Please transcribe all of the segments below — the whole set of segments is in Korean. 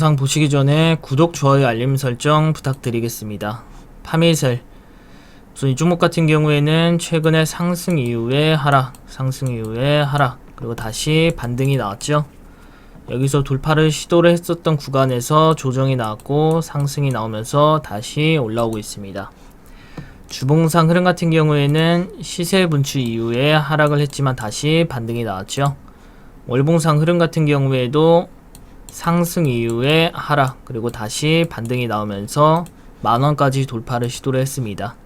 영상 보시기 전에 구독, 좋아요, 알림 설정 부탁드리겠습니다. 파미셀 우선 이 종목 같은 경우에는 최근에 상승 이후에 하락, 상승 이후에 하락, 그리고 다시 반등이 나왔죠. 여기서 돌파를 시도를 했었던 구간에서 조정이 나왔고 상승이 나오면서 다시 올라오고 있습니다. 주봉상 흐름 같은 경우에는 시세 분출 이후에 하락을 했지만 다시 반등이 나왔죠. 월봉상 흐름 같은 경우에도 상승 이후에 하락 그리고 다시 반등이 나오면서 만원까지 돌파를 시도를 했습니다.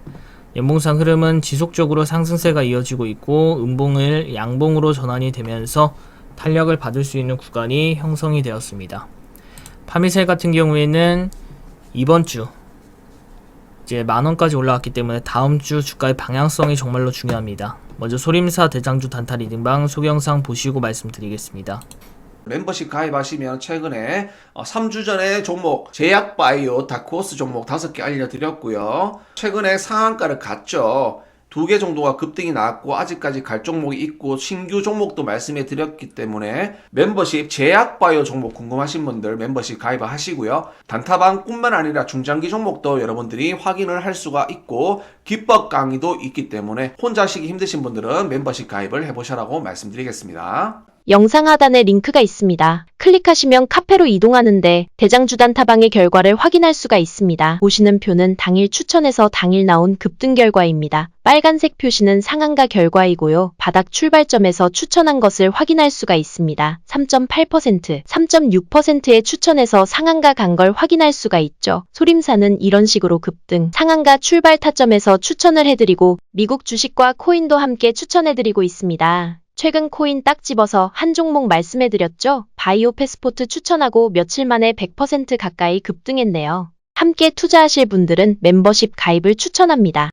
연봉상 흐름은 지속적으로 상승세가 이어지고 있고 음봉을 양봉으로 전환이 되면서 탄력을 받을 수 있는 구간이 형성이 되었습니다. 파미셀 같은 경우에는 이번 주 이제 만 원까지 올라왔기 때문에 다음 주 주가의 방향성이 정말로 중요합니다. 먼저 소림사 대장주 단타 리딩방 소경상 보시고 말씀드리겠습니다. 멤버십 가입하시면 최근에 3주 전에 종목 제약바이오 다크호스 종목 5개 알려드렸고요. 최근에 상한가를 갔죠. 두 개 정도가 급등이 나왔고 아직까지 갈 종목이 있고 신규 종목도 말씀해 드렸기 때문에 멤버십 제약바이오 종목 궁금하신 분들 멤버십 가입을 하시고요. 단타방뿐만 아니라 중장기 종목도 여러분들이 확인을 할 수가 있고 기법 강의도 있기 때문에 혼자 하시기 힘드신 분들은 멤버십 가입을 해보시라고 말씀드리겠습니다. 영상 하단에 링크가 있습니다. 클릭하시면 카페로 이동하는데 대장주단 타방의 결과를 확인할 수가 있습니다. 보시는 표는 당일 추천해서 당일 나온 급등 결과입니다. 빨간색 표시는 상한가 결과이고요. 바닥 출발점에서 추천한 것을 확인할 수가 있습니다. 3.8%, 3.6%의 추천해서 상한가 간 걸 확인할 수가 있죠. 소림사는 이런 식으로 급등, 상한가 출발 타점에서 추천을 해드리고 미국 주식과 코인도 함께 추천해드리고 있습니다. 최근 코인 딱 집어서 한 종목 말씀해드렸죠? 바이오 패스포트 추천하고 며칠 만에 100% 가까이 급등했네요. 함께 투자하실 분들은 멤버십 가입을 추천합니다.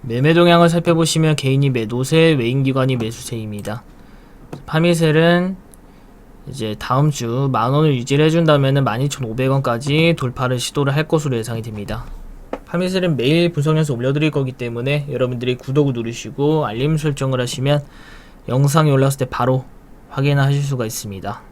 매매 동향을 살펴보시면 개인이 매도세, 외인기관이 매수세입니다. 파미셀은 이제 다음 주 만원을 유지를 해준다면 12,500원까지 돌파를 시도를 할 것으로 예상이 됩니다. 파미셀은 매일 분석해서 올려드릴 거기 때문에 여러분들이 구독을 누르시고 알림 설정을 하시면 영상이 올라왔을 때 바로 확인하실 수가 있습니다.